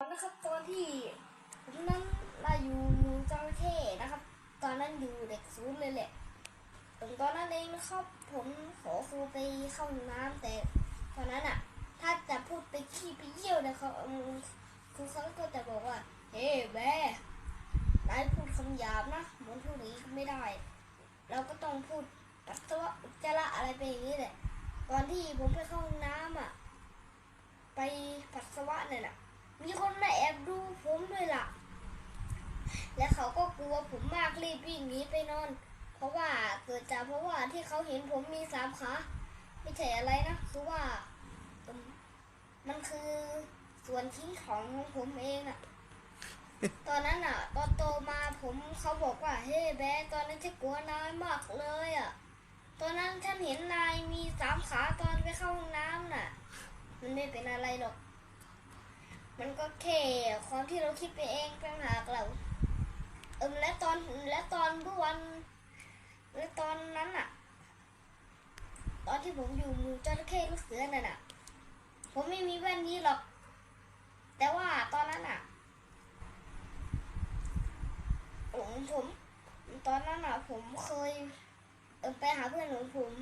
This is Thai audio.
นะครับตอนที่นั้นเราอยู่มูจระเข้นะครับ ตอนนั้นอยู่เด็กศูนย์เลยแหละตอนนั้นเองนะครับผมขอครูไปเข้าห้องน้ำแต่ตอนนั้นอะ ถ้าจะพูดไปขี้ไปเยี่ยวนะครับครูเขาก็จะบอกว่า เฮ้แม่นายพูดคำหยาบนะเหมือนพูดอย่างนี้ไม่ได้ เราก็ต้องพูดปัสสาวะอุจจาระอะไรไปอย่างนี้แหละ ตอนที่ผมไปเข้าห้องน้ำอะ ไปปัสสาวะเนี่ยน่ะ มีคนมาแอบดูผมด้วยล่ะ และเขาก็กลัวผมมากรีบวิ่งหนีไปนอน เพราะว่าเกิดจากเพราะว่าที่เขาเห็นผมมีสามขาไม่ใช่อะไรนะคือว่า มันคือส่วนทิ้งของของผมเองอะตอนนั้นอะตอนโตมาผมเขาบอกว่าเฮ้แบ๊ตอนนั้นฉันกลัวนายมากเลยอะตอนนั้นฉันเห็นนายมีสามขาตอนไปเข้าห้องน้ำน่ะ มันไม่เป็นอะไรหรอก มันก็แค่ความที่เราคิดไปเองต่างหากเราเออและตอนและตอนเมื่อวันและตอนนั้นอะตอนที่ผมอยู่มูจระเข้ลูกเสือนั่นอะผมไม่มีแว่นนี้หรอก แต่ว่าตอนนั้นอะผมผม ตอนนั้นอะผมเคยเอไปหาเพื่อนของผม